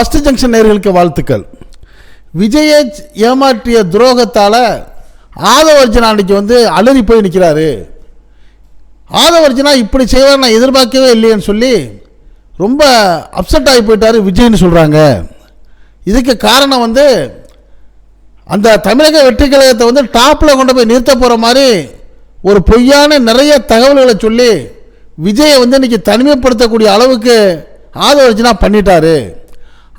First junction நேர்களுக்கு வாழ்த்துக்கள். விஜயை ஏமாற்றிய துரோகத்தால் ஆதவர்ஜனா அன்றைக்கி வந்து அலறி போய் நிற்கிறாரு ஆதவர்ஜனா இப்படி செய்வார் நான் எதிர்பார்க்கவே இல்லையேன்னு சொல்லி ரொம்ப அப்செட் ஆகி போயிட்டாரு விஜய்னு சொல்கிறாங்க இதுக்கு காரணம் வந்து அந்த தமிழக வெற்றி கழகத்தை வந்து டாப்பில் கொண்டு போய் நிறுத்த போகிற மாதிரி ஒரு பொய்யான நிறைய தகவல்களை சொல்லி விஜயை வந்து இன்னைக்கு தனிமைப்படுத்தக்கூடிய அளவுக்கு ஆதவர்ஜனா பண்ணிட்டாரு.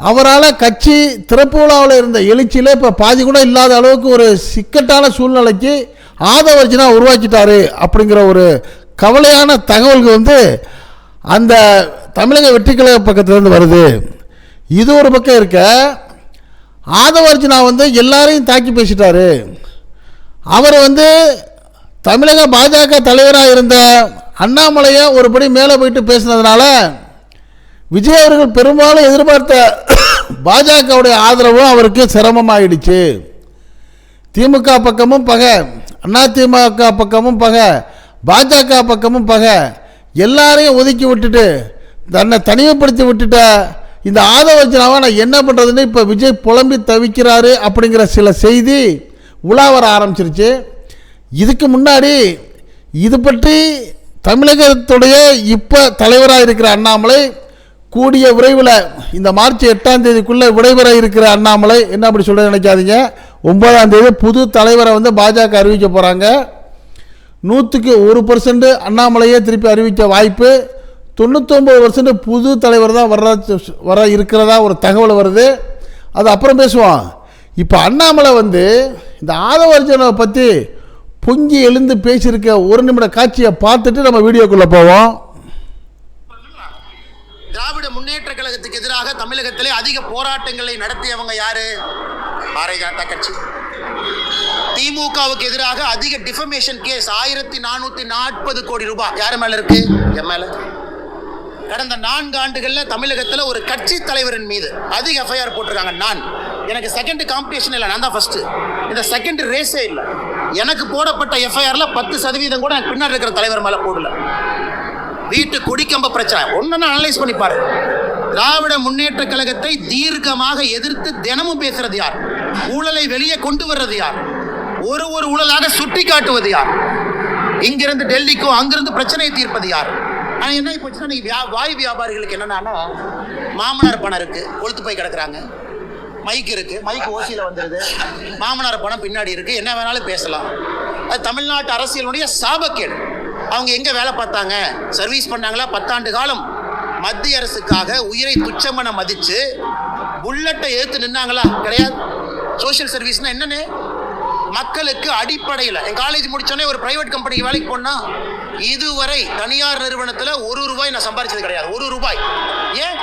அவரால் கட்சி திறப்புலாவில் இருந்த எழுச்சியில் இப்போ பாதி கூட இல்லாத அளவுக்கு ஒரு சிக்கட்டான சூழ்நிலைக்கு ஆதவர்ஜனா உருவாக்கிட்டாரு அப்படிங்கிற ஒரு கவலையான தகவல்கள் வந்து அந்த தமிழக வெற்றிக்கழக பக்கத்துலேருந்து வருது. இது ஒரு பக்கம் இருக்க ஆதவர்ஜனா வந்து எல்லாரையும் தாக்கி பேசிட்டாரு. அவர் வந்து தமிழக பாஜக தலைவராக இருந்த அண்ணாமலையை ஒருபடி மேலே போயிட்டு பேசினதுனால விஜய் அவர்கள் பெரும்பாலும் எதிர்பார்த்த பாஜகவுடைய ஆதரவும் அவருக்கு சிரமமாயிடுச்சு. திமுக பக்கமும் பகை அண்ணா திமுக பக்கமும் பகை பாஜக பக்கமும் பகை எல்லாரையும் ஒதுக்கி விட்டுட்டு தன்னை தனிமைப்படுத்தி விட்டுட்ட இந்த ஆதவர்ஜனாவை நான் என்ன பண்ணுறதுன்னு இப்போ விஜய் புலம்பி தவிக்கிறாரு அப்படிங்கிற சில செய்தி உலா வர ஆரம்பிச்சிருச்சு. இதுக்கு முன்னாடி இது பற்றி தமிழகத்துடைய இப்போ தலைவராக இருக்கிற அண்ணாமலை கூடிய விரைவில் இந்த மார்ச் எட்டாம் தேதிக்குள்ளே விடைபெற இருக்கிற அண்ணாமலை என்ன அப்படி சொல்ல நினைக்காதீங்க. ஒன்பதாம் தேதி புது தலைவரை வந்து பாஜக அறிவிக்க போகிறாங்க நூற்றுக்கு ஒரு பர்சன்ட் அண்ணாமலையே திருப்பி அறிவிக்க வாய்ப்பு. தொண்ணூத்தொம்பது பர்சன்ட் புது தலைவர் தான் வர்ற வர இருக்கிறதா ஒரு தகவல் வருது. அது அப்புறம் பேசுவோம். இப்போ அண்ணாமலை வந்து இந்த ஆதவர்ஜனை பற்றி பொங்கி எழுந்து பேசியிருக்க ஒரு நிமிட காட்சியை பார்த்துட்டு நம்ம வீடியோக்குள்ளே போவோம். திராவிட முன்னேற்ற கழகத்துக்கு எதிராக தமிழகத்திலே அதிக போராட்டங்களை நடத்தியவங்க யாரு? பாரதிய கட்சி. திமுகவுக்கு எதிராக அதிக டிஃபமேஷன் கேஸ் ஆயிரத்தி நானூத்தி நாற்பது கோடி ரூபாய். யார் மேல இருக்கு? என் மேல. கடந்த நான்கு ஆண்டுகள்ல தமிழகத்துல ஒரு கட்சி தலைவரின் மீது அதிக எஃப்ஐஆர் போட்டிருக்காங்க. நான். எனக்கு செகண்ட் காம்படிஷன் இல்லை. நான் தான் ஃபர்ஸ்ட் இந்த செகண்ட் ரேஸே இல்லை. எனக்கு போடப்பட்ட எஃப்ஐஆர்ல பத்து சதவீதம் கூட எனக்கு பின்னாடி இருக்கிற தலைவர் மேல போடல. வீட்டு குடிக்கம்ப பிரச்சனை. ஒன்னு அனலைஸ் பண்ணி பாரு. திராவிட முன்னேற்ற கழகத்தை தீர்க்கமாக எதிர்த்து தினமும் பேசுறது யார்? ஊழலை வெளியே கொண்டு வர்றது யார்? ஒரு ஒரு ஊழலாக சுட்டி காட்டுவது யார்? இங்கிருந்து டெல்லிக்கும் அங்கிருந்து பிரச்சனையை தீர்ப்பது யார்? ஆனால் என்ன போச்சுன்னா நீங்க வியா வாய் வியாபாரிகளுக்கு என்னன்னா மாமனார் பணம் இருக்கு கொளுத்து போய் கிடக்குறாங்க. மைக் இருக்கு மைக் ஓசியில் வந்துருது. மாமனார் பணம் பின்னாடி இருக்கு என்ன வேணாலும் பேசலாம். அது தமிழ்நாட்டு அரசியலுடைய சாபக்கேடு. அவங்க எங்க வேலை பார்த்தாங்க? சர்வீஸ் பண்ணாங்களா? பத்தாண்டு காலம். மத்திய அரசுக்காக உயிரை துச்சமென மதிச்சு புல்லட்டை ஏத்து நின்னாங்களா? கிடையாது. சோஷியல் சர்வீஸ்னா என்னன்னு? மக்களுக்கு அடிப்படையில். என் காலேஜ் முடிச்சோடனே ஒரு பிரைவேட் கம்பெனிக்கு வேலைக்கு போனா இதுவரை தனியார் நிறுவனத்தில் ஒரு ரூபாய் நான் சம்பாரிச்சது கிடையாது. ஒரு ரூபாய். ஏன்?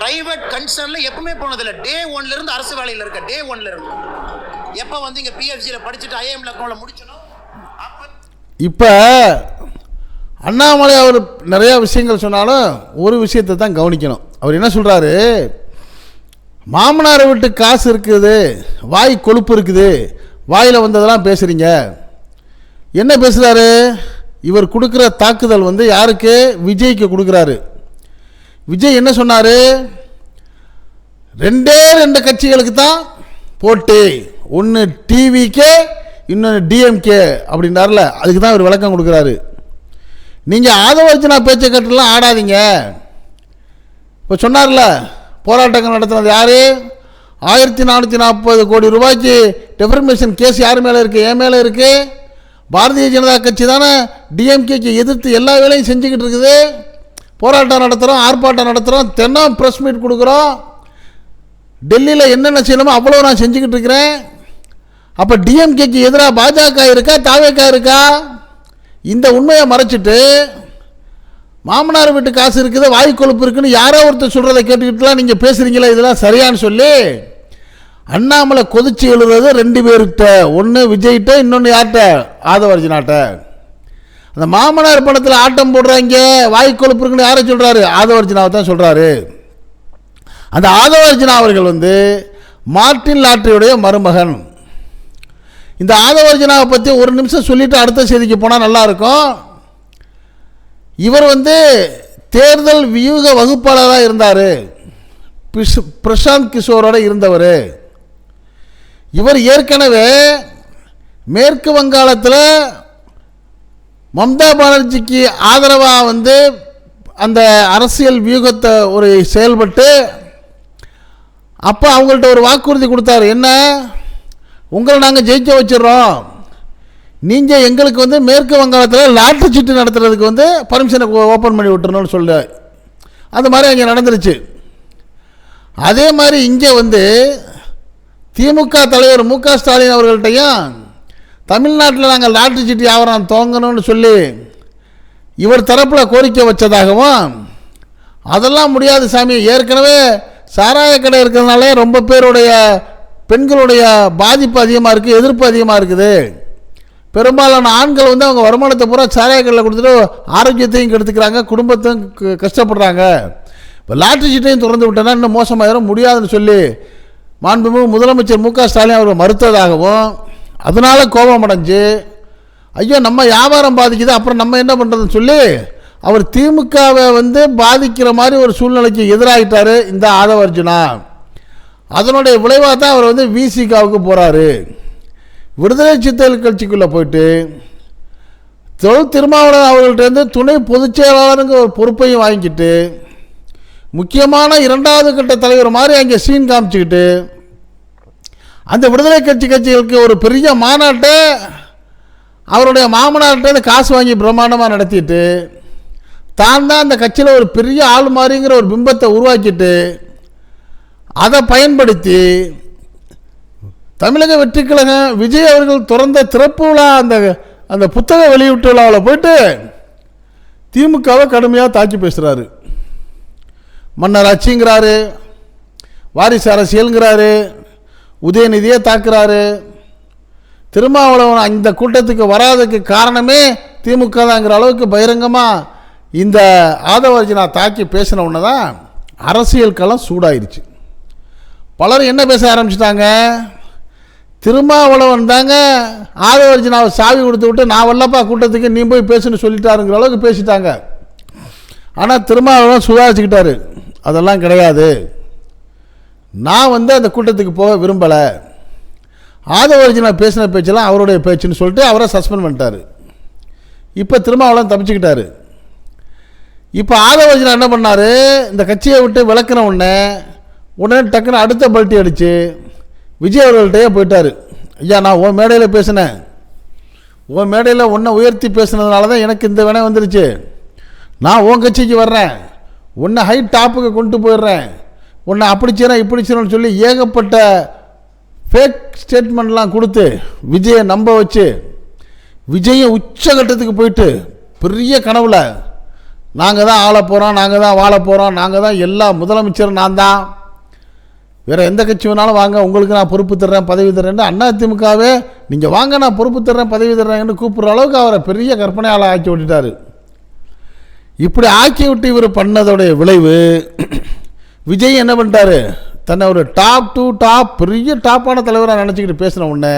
பிரைவேட் கன்சர்ன்ல எப்பவுமே போனதில்லை. டே ஒன்ல இருந்து அரசு வேலையில் இருக்க. டே ஒன்ல இருந்து. எப்போ வந்து இங்கே பிஎஃப்சியில் படிச்சுட்டு ஐஎம் லக்னோவில் முடிச்சனோ அப்போ இப்போ அண்ணாமலை அவர் நிறையா விஷயங்கள் சொன்னாலும் ஒரு விஷயத்தை தான் கவனிக்கணும். அவர் என்ன சொல்கிறாரு மாமனாரை விட்டு காசு இருக்குது வாய் கொழுப்பு இருக்குது வாயில் வந்ததெல்லாம் பேசுகிறீங்க என்ன பேசுகிறாரு இவர் கொடுக்குற தாக்குதல் வந்து யாருக்கு? விஜய்க்கு கொடுக்குறாரு. விஜய் என்ன சொன்னார்? ரெண்டே ரெண்டு கட்சிகளுக்கு தான் போட்டி ஒன்று டிவிக்கே இன்னொன்று டிஎம்கே அப்படின்றார்ல அதுக்கு தான் இவர் விளக்கம் கொடுக்குறாரு. நீங்கள் ஆதவர்ஜனா பேச்சை கட்டலாம் ஆடாதீங்க. இப்போ சொன்னார்ல போராட்டங்கள் நடத்தினது யார்? ஆயிரத்தி நானூற்றி நாற்பது கோடி ரூபாய்க்கு டெஃபர்மேஷன் கேஸ் யார் மேலே இருக்குது என் மேலே இருக்குது பாரதிய ஜனதா கட்சி தானே டிஎம்கேக்கு எதிர்த்து எல்லா வேலையும் செஞ்சுக்கிட்டு இருக்குது. போராட்டம் நடத்துகிறோம் ஆர்ப்பாட்டம் நடத்துகிறோம் தினம் ப்ரெஸ் மீட் கொடுக்குறோம். டெல்லியில் என்னென்ன செய்யணுமோ அவ்வளோ நான் செஞ்சுக்கிட்டு இருக்கிறேன். அப்போ டிஎம்கேக்கு எதிராக பாஜக இருக்கா தாவேக்கா இருக்கா? இந்த உண்மையை மறைச்சிட்டு மாமனார் வீட்டு காசு இருக்குது வாய் கொழுப்பு இருக்குன்னு யாரோ ஒருத்தர் சொல்கிறத கேட்டுக்கிட்டுலாம் நீங்கள் பேசுகிறீங்களா இதெல்லாம் சரியான்னு சொல்லி அண்ணாமலை கொதிச்சு எழுதுறது ரெண்டு பேர்கிட்ட ஒன்று விஜய்கிட்ட இன்னொன்று யார்கிட்ட? ஆதவர்ஜினாட்ட. அந்த மாமனார் படத்தில் ஆட்டம் போடுறாங்க வாய் கொழுப்பு இருக்குன்னு யாரை சொல்கிறாரு ஆதவர்ஜினாவை தான் சொல்கிறாரு அந்த ஆதவர்ஜினா அவர்கள் வந்து மார்ட்டின் லாட்ரியுடைய மருமகன். இந்த ஆதவர்ஜனாவை பற்றி ஒரு நிமிஷம் சொல்லிவிட்டு அடுத்த செய்திக்கு போனால் நல்லாயிருக்கும். இவர் வந்து தேர்தல் வியூக வகுப்பாளராக இருந்தார். பிஷ்- பிரசாந்த் கிஷோரோடு இருந்தவர். இவர் ஏற்கனவே மேற்கு வங்காளத்தில் மம்தா பானர்ஜிக்கு ஆதரவாக வந்து அந்த அரசியல் வியூகத்தை ஒரு செயல்பட்டு அப்போ அவங்கள்ட்ட ஒரு வாக்குறுதி கொடுத்தாரு. என்ன? உங்களை நாங்கள் ஜெயிக்க வச்சிடுறோம். நீங்கள் எங்களுக்கு வந்து மேற்கு வங்காளத்தில் லாட்டரி சீட்டு நடத்துறதுக்கு வந்து பர்மிஷனை ஓப்பன் பண்ணி விட்டுறணும்னு சொல்ல. அது மாதிரி அங்கே நடந்துருச்சு. அதே மாதிரி இங்கே வந்து திமுக தலைவர் மு க ஸ்டாலின் அவர்கள்ட்டையும் தமிழ்நாட்டில் நாங்கள் லாட்டரி சீட்டு வியாபாரம் துவங்கணும்னு சொல்லி இவர் தரப்பில் கோரிக்கை வச்சதாகவும் அதெல்லாம் முடியாது சாமி. ஏற்கனவே சாராய கடை இருக்கிறதுனாலே ரொம்ப பேருடைய பெண்களுடைய பாதிப்பு அதிகமாக இருக்குது எதிர்ப்பு அதிகமாக இருக்குது. பெரும்பாலான ஆண்கள் வந்து அவங்க வருமானத்தை பூரா சாராய கொடுத்துட்டு ஆரோக்கியத்தையும் கெடுத்துக்கிறாங்க குடும்பத்தையும் க- கஷ்டப்படுறாங்க. இப்போ லாட்ரி சீட்டையும் திறந்து விட்டோன்னா இன்னும் மோசமாயிரும் முடியாதுன்னு சொல்லி மாண்புமிகு முதலமைச்சர் மு க ஸ்டாலின் அவர்கள் மறுத்ததாகவும் அதனால் கோபம் அடைஞ்சு ஐயோ நம்ம வியாபாரம் பாதிக்குது அப்புறம் நம்ம என்ன பண்ணுறதுன்னு சொல்லி அவர் திமுகவை வந்து பாதிக்கிற மாதிரி ஒரு சூழ்நிலைக்கு எதிராகிட்டார் இந்த ஆதவ அர்ஜுனா. அதனுடைய விளைவாக தான் அவர் வந்து விசிகாவுக்கு போகிறாரு விடுதலை சித்தல் கட்சிக்குள்ளே போயிட்டு தொழில் திருமாவளவன் அவர்கள்ட்டேருந்து துணை பொதுச் செயலாளருங்க ஒரு பொறுப்பையும் வாங்கிக்கிட்டு முக்கியமான இரண்டாவது கட்ட தலைவர் மாதிரி அங்கே சீன் காமிச்சுக்கிட்டு அந்த விடுதலை கட்சி கட்சிகளுக்கு ஒரு பெரிய மாநாட்டை அவருடைய மாமனார்கிட்ட காசு வாங்கி பிரம்மாண்டமாக நடத்திட்டு தான் தான் அந்த கட்சியில் ஒரு பெரிய ஆள் மாதிரிங்கிற ஒரு பிம்பத்தை உருவாக்கிட்டு அதை பயன்படுத்தி தமிழக வெற்றி விஜய் அவர்கள் திறந்த திறப்பு விழா அந்த அந்த புத்தக வெளியீட்டு விழாவில் போயிட்டு திமுகவை கடுமையாக தாக்கி பேசுகிறாரு மன்னர் ஆட்சிங்கிறாரு வாரிசு அரசியலுங்கிறாரு உதயநிதியை தாக்குறாரு. திருமாவளவன் அந்த கூட்டத்துக்கு வராததுக்கு காரணமே திமுக தாங்கிற அளவுக்கு பகிரங்கமாக இந்த ஆதவர்ஜனா தாக்கி பேசின உடனே தான் அரசியல் களம் சூடாயிருச்சு. பலரும் என்ன பேச ஆரம்பிச்சிட்டாங்க? திருமாவளவன் தாங்க ஆதவர்ஜனாவை சாவி கொடுத்து விட்டு நான் வரலப்பா கூட்டத்துக்கு நீ போய் பேசுன்னு சொல்லிட்டாருங்கிற அளவுக்கு பேசிட்டாங்க. ஆனால் திருமாவளவன் சுதாரிச்சுக்கிட்டாரு. அதெல்லாம் கிடையாது. நான் வந்து அந்த கூட்டத்துக்கு போக விரும்பலை. ஆதவர்ஜனா பேசின பேச்செல்லாம் அவருடைய பேச்சுன்னு சொல்லிட்டு அவரை சஸ்பெண்ட் பண்ணிட்டாரு. இப்போ திருமாவளவன் தப்பிச்சுக்கிட்டாரு. இப்போ ஆதவர்ஜினா என்ன பண்ணார்? இந்த கட்சியை விட்டு விளக்குன உடனே உடனே டக்குன்னு அடுத்த பல்ட்டி அடித்து விஜய் அவர்கள்ட்டையே போயிட்டார். ஐயா நான் உன் மேடையில் பேசினேன். உன் மேடையில் உன்னை உயர்த்தி பேசுனதுனால தான் எனக்கு இந்த வினை வந்துருச்சு. நான் உன் கட்சிக்கு வர்றேன். உன்னை ஹை டாப்புக்கு கொண்டு போயிடுறேன். உன்னை அப்படி செய்கிறேன் இப்படி செய்யணும்னு சொல்லி ஏகப்பட்ட ஃபேக் ஸ்டேட்மெண்ட்லாம் கொடுத்து விஜயை நம்ப வச்சு விஜயம் உச்சகட்டத்துக்கு போயிட்டு பெரிய கனவில் நாங்கள் தான் ஆள போகிறோம் நாங்கள் தான் வாழ போகிறோம் நாங்கள் தான் எல்லா முதலமைச்சரும் நான் தான். வேறு எந்த கட்சி வேணாலும் வாங்க உங்களுக்கு நான் பொறுப்பு தர்றேன் பதவி தர்றேன்னு அண்ணா நீங்கள் வாங்க நான் பொறுப்பு தர்றேன் பதவி தர்றேன்னு கூப்பிட்ற அளவுக்கு அவரை பெரிய கற்பனையால் ஆக்கி விட்டுட்டார். இப்படி ஆக்கி விட்டு இவர் பண்ணதோடைய விளைவு விஜய் என்ன பண்ணிட்டாரு? தன்னை ஒரு டாப் டூ டாப் பெரிய டாப்பான தலைவராக நினச்சிக்கிட்டு பேசின உடனே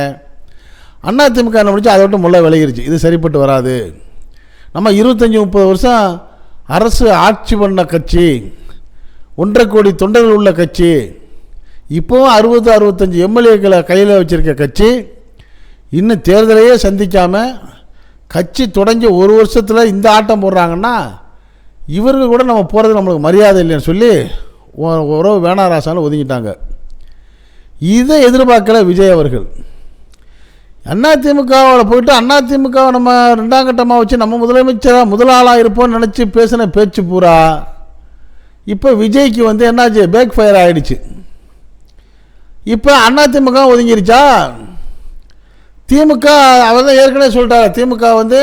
அண்ணா திமுக என்ன முடிச்சு அதை விட்டு முள்ள விலகிருச்சு. இது சரிப்பட்டு வராது. நம்ம இருபத்தஞ்சி முப்பது வருஷம் அரசு ஆட்சி பண்ண கட்சி ஒன்றரை கோடி தொண்டர்கள் உள்ள கட்சி இப்போவும் அறுபது அறுபத்தஞ்சி எம்எல்ஏக்களை கையில் வச்சுருக்க கட்சி இன்னும் தேர்தலையே சந்திக்காமல் கட்சி தொடங்கி ஒரு வருஷத்தில் இந்த ஆட்டம் போடுறாங்கன்னா இவர்கள் கூட நம்ம போகிறது நம்மளுக்கு மரியாதை இல்லைன்னு சொல்லி உறவு வேணாராசாலும் ஒதுங்கிட்டாங்க. இதை எதிர்பார்க்கல விஜய் அவர்கள். அதிமுகவில் போயிட்டு அதிமுகவை நம்ம ரெண்டாம் கட்டமாக வச்சு நம்ம முதலமைச்சராக முதலாளாக இருப்போம்னு நினச்சி பேசின பேச்சு பூரா இப்போ விஜய்க்கு வந்து என்னாச்சு பேக் ஃபயர் ஆகிடுச்சு இப்போ அண்ணா திமுக ஒதுங்கிருச்சா? திமுக அவர் தான் ஏற்கனவே சொல்லிட்டாரு திமுக வந்து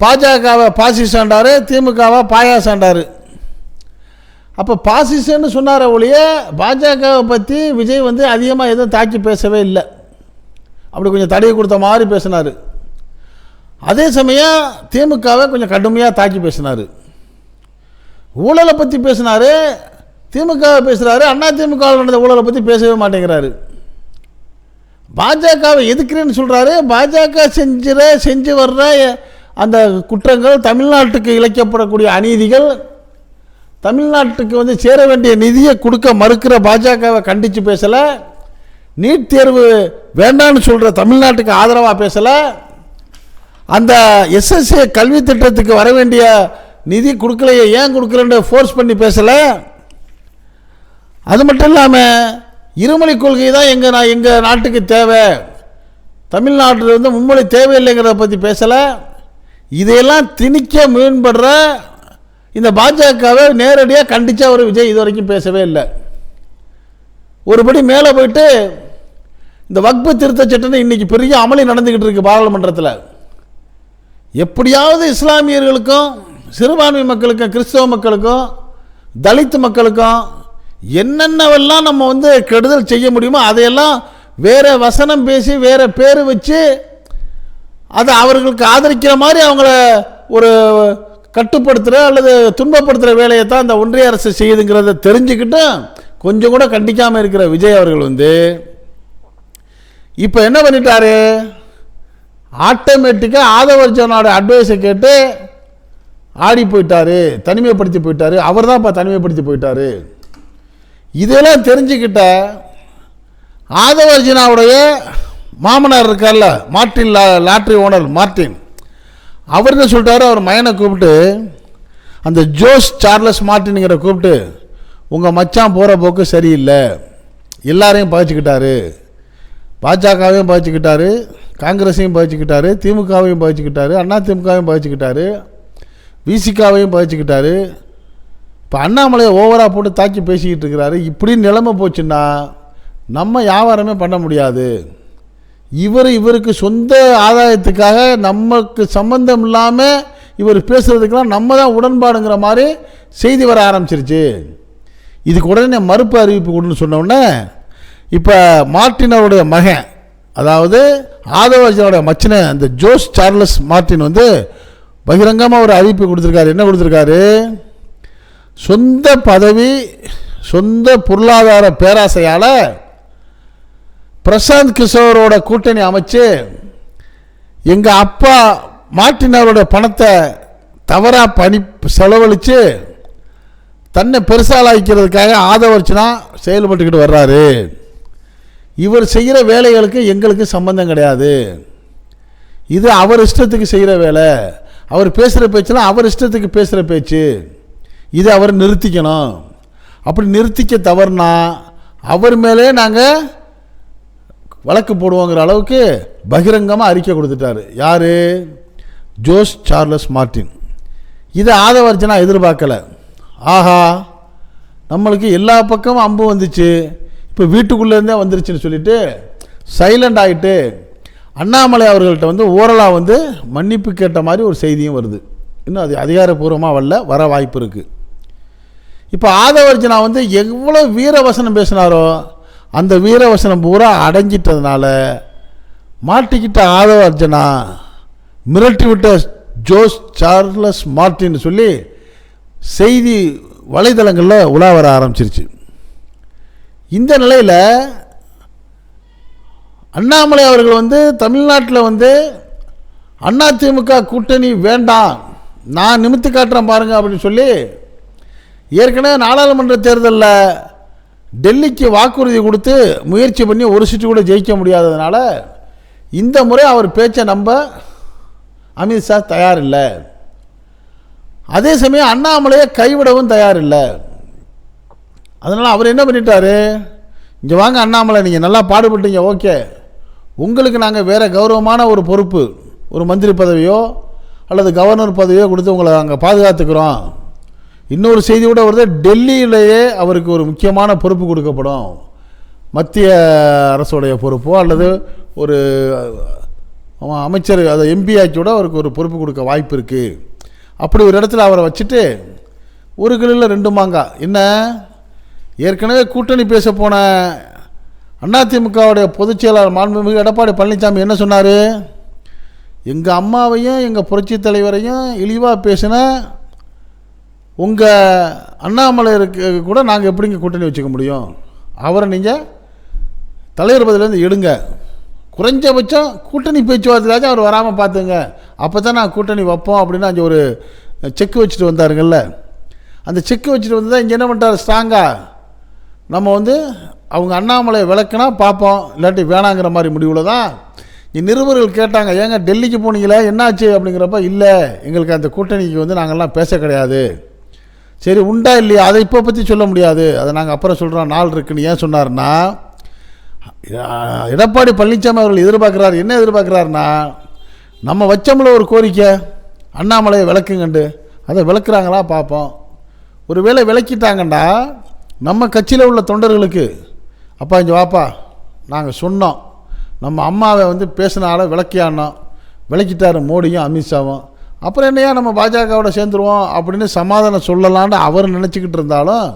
பாஜகவை பாசிசாண்டாரு திமுகவை பாயாசாண்டார் அப்போ பாசிசன்னு சொன்னார ஒழிய பாஜகவை பற்றி விஜய் வந்து அதிகமாக எதுவும் தாக்கி பேசவே இல்லை. அப்படி கொஞ்சம் தடையை கொடுத்த மாதிரி பேசினார். அதே சமயம் திமுகவை கொஞ்சம் கடுமையாக தாக்கி பேசினார். ஊழலை பற்றி பேசினார் திமுகவை பேசுகிறாரு அண்ணா திமுக நடந்த ஊழலை பற்றி பேசவே மாட்டேங்கிறாரு. பாஜகவை எதுக்குறேன்னு சொல்கிறாரு பாஜக செஞ்சுற செஞ்சு வர்ற அந்த குற்றங்கள் தமிழ்நாட்டுக்கு இழைக்கப்படக்கூடிய அநீதிகள் தமிழ்நாட்டுக்கு வந்து சேர வேண்டிய நிதியை கொடுக்க மறுக்கிற பாஜகவை கண்டித்து பேசலை நீட் தேர்வு வேண்டான்னு சொல்கிற தமிழ்நாட்டுக்கு ஆதரவாக பேசலை அந்த எஸ்எஸ்ஏ கல்வி திட்டத்துக்கு வர வேண்டிய நிதி கொடுக்கலையே ஏன் கொடுக்கலன்னு ஃபோர்ஸ் பண்ணி பேசலை அது மட்டும் இல்லாமல் இருமொழி கொள்கை தான் எங்கள் நான் எங்கள் நாட்டுக்கு தேவை. தமிழ்நாட்டில் வந்து மும்மொழி தேவையில்லைங்கிறத பற்றி பேசலை. இதையெல்லாம் திணிக்க மீன்படுற இந்த பாஜகவை நேரடியாக கண்டிச்ச ஒரு விஜய் இது வரைக்கும் பேசவே இல்லை. ஒருபடி மேலே போயிட்டு இந்த வக்பு திருத்த சட்டம் இன்றைக்கி பெரிய அமளி நடந்துக்கிட்டு இருக்கு பாராளுமன்றத்தில். எப்படியாவது இஸ்லாமியர்களுக்கும் சிறுபான்மை மக்களுக்கும் கிறிஸ்தவ மக்களுக்கும் தலித் மக்களுக்கும் என்னென்னவெல்லாம் நம்ம வந்து கெடுதல் செய்ய முடியுமோ அதையெல்லாம் வேறு வசனம் பேசி வேற பேர் வச்சு அதை அவர்களுக்கு ஆதரிக்கிற மாதிரி அவங்கள ஒரு கட்டுப்படுத்துகிற அல்லது துன்பப்படுத்துகிற வேலையை தான் இந்த ஒன்றிய அரசு செய்யுதுங்கிறத தெரிஞ்சுக்கிட்டு கொஞ்சம் கூட கண்டிக்காமல் இருக்கிற விஜய் அவர்கள் வந்து இப்போ என்ன பண்ணிட்டாரு? ஆட்டோமேட்டிக்காக ஆதவர்ஜனோட அட்வைஸை கேட்டு ஆடி போயிட்டாரு தனிமைப்படுத்தி போயிட்டாரு. அவர் தான் இப்போ தனிமைப்படுத்தி போயிட்டாரு. இதெல்லாம் தெரிஞ்சுக்கிட்ட ஆதவர்ஜினாவுடைய மாமனார் இருக்கார்ல மார்ட்டின் லா லாட்ரி ஓனர் மார்ட்டின். அவர் என்ன சொல்லிட்டாரு அவர் மயனை கூப்பிட்டு அந்த ஜோஸ் சார்லஸ் மார்ட்டினுங்கிற கூப்பிட்டு உங்கள் மச்சான் போகிற போக்கு சரியில்லை. எல்லாரையும் பகிச்சுக்கிட்டாரு பாஜகவையும் பகிச்சுக்கிட்டாரு காங்கிரஸையும் பகிச்சுக்கிட்டாரு திமுகவையும் பகிச்சுக்கிட்டாரு அண்ணா பகிச்சுக்கிட்டாரு விசிகாவையும் பகிச்சுக்கிட்டாரு இப்போ அண்ணாமலையை ஓவராக போட்டு தாக்கி பேசிக்கிட்டு இருக்கிறாரு. இப்படி நிலைமை போச்சுன்னா நம்ம வியாபாரமே பண்ண முடியாது. இவர் இவருக்கு சொந்த ஆதாயத்துக்காக நமக்கு சம்மந்தம் இல்லாமல் இவர் பேசுகிறதுக்கெல்லாம் நம்ம தான் உடன்பாடுங்கிற மாதிரி செய்தி வர ஆரம்பிச்சிருச்சு. இதுக்கு உடனே மறுப்பு அறிவிப்பு கொடுன்னு சொன்னோடனே இப்போ மார்ட்டினருடைய மகன் அதாவது ஆதவாஜனுடைய மச்சனை அந்த ஜோஸ் சார்லஸ் மார்ட்டின் வந்து பகிரங்கமாக ஒரு அறிவிப்பு கொடுத்துருக்காரு. என்ன கொடுத்துருக்காரு? சொந்த பதவி சொந்த பொருளாதார பேராசையால் பிரசாந்த் கிஷோரோட கூட்டணி அமைச்சு எங்கள் அப்பா மாட்டினவரோட பணத்தை தவறாக பணி செலவழித்து தன்னை பெருசாலாய்க்கிறதுக்காக ஆதவர்ச்சனா செயல்பட்டுக்கிட்டு வர்றாரு. இவர் செய்கிற வேலைகளுக்கு எங்களுக்கு சம்பந்தம் கிடையாது. இது அவர் இஷ்டத்துக்கு செய்கிற வேலை. அவர் பேசுகிற பேச்சுனா அவர் இஷ்டத்துக்கு பேசுகிற பேச்சு. இதை அவர் நிறுத்திக்கணும். அப்படி நிறுத்திக்க தவறுனா அவர் மேலே நாங்கள் வழக்கு போடுவோங்கிற அளவுக்கு பகிரங்கமாக அறிக்கை கொடுத்துட்டாரு. யார்? ஜோஸ் சார்லஸ் மார்ட்டின் இதை ஆதவர்ஜனா எதிர்பார்க்கல. ஆஹா நம்மளுக்கு எல்லா பக்கமும் அம்பு வந்துச்சு. இப்போ வீட்டுக்குள்ளேருந்தே வந்துருச்சுன்னு சொல்லிட்டு சைலண்ட் ஆகிட்டு அண்ணாமலை அவர்கள்ட்ட வந்து ஓரலாக வந்து மன்னிப்பு கேட்ட மாதிரி ஒரு செய்தியும் வருது. இன்னும் அது அதிகாரப்பூர்வமாக வரல வர வாய்ப்பு இருக்குது இப்போ ஆதவர்ஜனா வந்து எவ்வளோ வீரவசனம் பேசினாரோ அந்த வீரவசனம் பூரா அடைஞ்சிட்டதுனால மாட்டிக்கிட்ட ஆதவர்ஜனா மிரட்டி விட்ட ஜோஸ் சார்லஸ் மார்ட்டின்னு சொல்லி செய்தி வலைதளங்களில் உலா வர ஆரம்பிச்சிருச்சு. இந்த நிலையில் அண்ணாமலை அவர்கள் வந்து தமிழ்நாட்டில் வந்து அதிமுக கூட்டணி வேண்டாம் நான் நிமித்து காட்டுறேன் பாருங்கள் அப்படின்னு சொல்லி ஏற்கனவே நாடாளுமன்ற தேர்தலில் டெல்லிக்கு வாக்குறுதி கொடுத்து முயற்சி பண்ணி ஒரு சீட்டு கூட ஜெயிக்க முடியாததுனால இந்த முறை அவர் பேச்சை நம்ப அமித்ஷா தயாரில்லை. அதே சமயம் அண்ணாமலையை கைவிடவும் தயாரில்லை. அதனால் அவர் என்ன பண்ணிட்டாரு? இங்கே வாங்க அண்ணாமலை நீங்கள் நல்லா பாடுபட்டீங்க ஓகே. உங்களுக்கு நாங்கள் வேறு கௌரவமான ஒரு பொறுப்பு ஒரு மந்திரி பதவியோ அல்லது கவர்னர் பதவியோ கொடுத்து உங்களை அங்கே பாதுகாத்துக்கிறோம். இன்னொரு செய்தி கூட வருது. டெல்லியிலேயே அவருக்கு ஒரு முக்கியமான பொறுப்பு கொடுக்கப்படும். மத்திய அரசுடைய பொறுப்போ அல்லது ஒரு அமைச்சர் அதை எம்பி ஆக்கி கூட அவருக்கு ஒரு பொறுப்பு கொடுக்க வாய்ப்பு இருக்குது அப்படி ஒரு இடத்துல அவரை வச்சுட்டு ஒரு கிளியில் ரெண்டு மாங்காய் என்ன? ஏற்கனவே கூட்டணி பேச போன அதிமுகவுடைய பொதுச் செயலாளர் மாண்புமிகு எடப்பாடி பழனிசாமி என்ன சொன்னார்? எங்கள் அம்மாவையும் எங்கள் புரட்சித் தலைவரையும் இழிவாக பேசின உங்கள் அண்ணாமலைக்கு கூட நாங்கள் எப்படிங்க கூட்டணி வச்சுக்க முடியும்? அவரை நீங்கள் தலைவர் பதிலேருந்து எடுங்க. குறைஞ்சபட்சம் கூட்டணி பேச்சுவார்த்தையாச்சும் அவர் வராமல் பார்த்துங்க. அப்போ தான் நான் கூட்டணி வைப்போம் அப்படின்னு அங்கே ஒரு செக் வச்சுட்டு வந்தாருங்கள்ல அந்த செக்கு வச்சுட்டு வந்து தான் இங்கே என்ன பண்ணிட்டார்? ஸ்ட்ராங்காக நம்ம வந்து அவங்க அண்ணாமலையை விளக்குனா பார்ப்போம். இல்லாட்டி வேணாங்கிற மாதிரி முடிவில் தான் இங்கே நிருபர்கள் கேட்டாங்க ஏங்க டெல்லிக்கு போனீங்களே? என்னாச்சு? அப்படிங்கிறப்ப இல்லை எங்களுக்கு அந்த கூட்டணிக்கு வந்து நாங்கள்லாம் பேச கிடையாது. சரி உண்டா இல்லையா? அதை இப்போ பற்றி சொல்ல முடியாது. அதை நாங்கள் அப்புறம் சொல்கிறோம் நாள் இருக்குன்னு ஏன் சொன்னார்னா எடப்பாடி பழனிசாமி அவர்கள் எதிர்பார்க்குறாரு. என்ன எதிர்பார்க்குறாருன்னா நம்ம வச்சோம்ல ஒரு கோரிக்கை அண்ணாமலையை விளக்குங்கண்டு. அதை விளக்குறாங்களா? பார்ப்போம். ஒருவேளை விளக்கிட்டாங்கண்டா நம்ம கட்சியில் உள்ள தொண்டர்களுக்கு அப்பா இங்கே வாப்பா நாங்கள் சொன்னோம். நம்ம அம்மாவை வந்து பேசினால விளக்கியானோம். விளக்கிட்டாரு மோடியும் அமித்ஷாவும். அப்புறம் என்னையா நம்ம பாஜகவோட சேர்ந்துருவோம் அப்படின்னு சமாதானம் சொல்லலான்னு அவர் நினச்சிக்கிட்டு இருந்தாலும்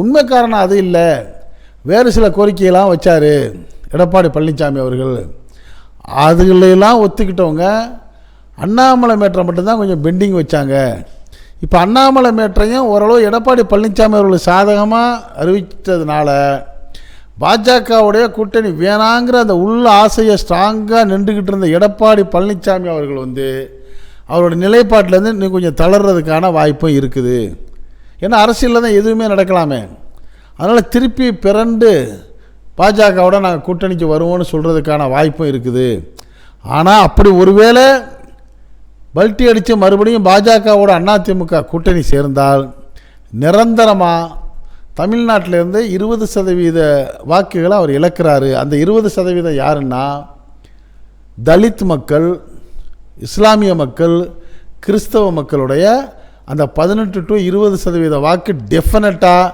உண்மை காரணம் அது இல்லை. வேறு சில கோரிக்கையெல்லாம் வச்சார் எடப்பாடி பழனிசாமி அவர்கள். அதுகளெல்லாம் ஒத்துக்கிட்டவங்க அண்ணாமலை மேட்டரை மட்டும்தான் கொஞ்சம் பெண்டிங் வச்சாங்க. இப்போ அண்ணாமலை மேட்டரையும் ஓரளவு எடப்பாடி பழனிசாமி அவர்கள் சாதகமாக அறிவித்ததுனால பாஜகவுடைய கூட்டணி வேணாங்கிற அந்த உள்ள ஆசையை ஸ்ட்ராங்காக நின்றுக்கிட்டு இருந்த எடப்பாடி பழனிசாமி அவர்கள் வந்து அவரோட நிலைப்பாட்டிலேருந்து இன்னும் கொஞ்சம் தளர்றதுக்கான வாய்ப்பும் இருக்குது. ஏன்னா அரசியலில் தான் எதுவுமே நடக்கலாமே. அதனால் திருப்பி பிறண்டு பாஜகவோட நாங்கள் கூட்டணிக்கு வருவோம்னு சொல்கிறதுக்கான வாய்ப்பும் இருக்குது. ஆனால் அப்படி ஒருவேளை பல்ட்டி அடித்து மறுபடியும் பாஜகவோட அதிமுக கூட்டணி சேர்ந்தால் நிரந்தரமாக தமிழ்நாட்டிலேருந்து இருபது சதவீத வாக்குகளை அவர் இழக்கிறாரு. அந்த இருபது சதவீதம் யாருன்னா தலித் மக்கள் இஸ்லாமிய மக்கள் கிறிஸ்தவ மக்களுடைய அந்த பதினெட்டு டு இருபது சதவீத வாக்கு டெஃபினட்டாக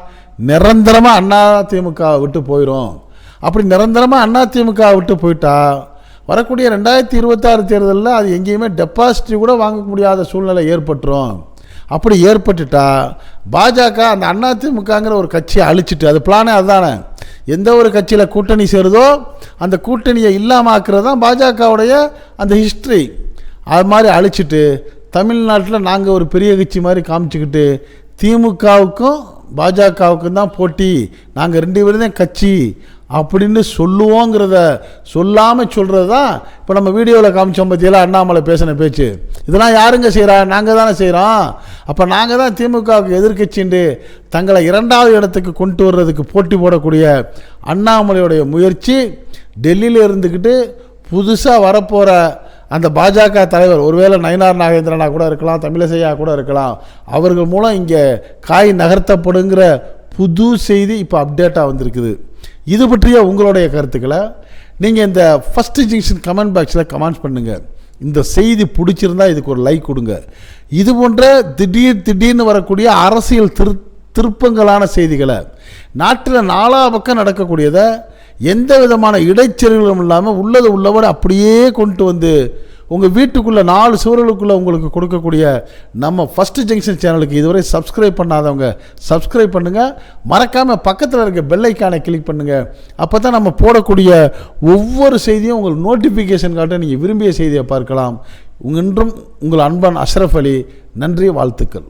நிரந்தரமாக அண்ணா திமுக விட்டு போயிடும் அப்படி நிரந்தரமாக அண்ணா திமுக விட்டு போயிட்டா வரக்கூடிய ரெண்டாயிரத்தி இருபத்தாறு தேர்தலில் அது எங்கேயுமே டெபாசிட்டி கூட வாங்க முடியாத சூழ்நிலை ஏற்பட்டுரும். அப்படி ஏற்பட்டுட்டா பாஜக அந்த அதிமுகங்கிற ஒரு கட்சியை அழிச்சிட்டு அது பிளானே அதுதானே. எந்த ஒரு கட்சியில் கூட்டணி சேருதோ அந்த கூட்டணியை இல்லாமாக்குறது தான் பாஜகவுடைய அந்த ஹிஸ்ட்ரி அது மாதிரி அழிச்சிட்டு தமிழ்நாட்டில் நாங்கள் ஒரு பெரிய கட்சி மாதிரி காமிச்சிக்கிட்டு திமுகவுக்கும் பாஜகவுக்கும் தான் போட்டி. நாங்கள் ரெண்டு பேரும் தான் கட்சி. அப்படின்னு சொல்லுவோங்கிறத சொல்லாமல் சொல்கிறது தான் இப்போ நம்ம வீடியோவில் காமிச்சோம் பற்றியெல்லாம் அண்ணாமலை பேசின பேச்சு. இதெல்லாம் யாருங்க செய்கிறா நாங்கள் தானே செய்கிறோம் அப்போ நாங்கள் தான் திமுகவுக்கு எதிர்க்கட்சின்று தங்களை இரண்டாவது இடத்துக்கு கொண்டு வர்றதுக்கு போட்டி போடக்கூடிய அண்ணாமலையுடைய முயற்சி டெல்லியில் இருந்துக்கிட்டு புதுசாக வரப்போகிற அந்த பாஜக தலைவர் ஒருவேளை நயினார் நாகேந்திரனா கூட இருக்கலாம் தமிழிசையா கூட இருக்கலாம். அவர்கள் மூலம் இங்கே காய் நகர்த்தப்படுங்கிற புது செய்தி இப்போ அப்டேட்டாக வந்திருக்குது. இது பற்றிய உங்களுடைய கருத்துக்களை நீங்கள் இந்த ஃபஸ்ட்டு ஜங்ஷன் கமெண்ட் பாக்ஸில் கமெண்ட்ஸ் பண்ணுங்கள் இந்த செய்தி பிடிச்சிருந்தா இதுக்கு ஒரு லைக் கொடுங்க. இது போன்ற திடீர் திடீர்னு வரக்கூடிய அரசியல் திரு திருப்பங்களான செய்திகளை நாட்டில் நாலா பக்கம் நடக்கக்கூடியதை எந்த விதமான இடைச்செருகளும் இல்லாமல் உள்ளது உள்ளபடி அப்படியே கொண்டு வந்து உங்கள் வீட்டுக்குள்ளே நாலு சுவர்களுக்குள்ளே உங்களுக்கு கொடுக்கக்கூடிய நம்ம ஃபஸ்ட்டு ஜங்ஷன் சேனலுக்கு இதுவரை சப்ஸ்கிரைப் பண்ணாதவங்க சப்ஸ்கிரைப் பண்ணுங்கள் மறக்காமல் பக்கத்தில் இருக்க பெல்லைக்கானை கிளிக் பண்ணுங்கள் அப்போ தான் நம்ம போடக்கூடிய ஒவ்வொரு செய்தியும் உங்களுக்கு நோட்டிஃபிகேஷன் காட்ட நீங்கள் விரும்பிய செய்தியை பார்க்கலாம். உங்கள் இன்றும் உங்கள் அன்பன் அஷ்ரஃப் அலி. நன்றி வாழ்த்துக்கள்.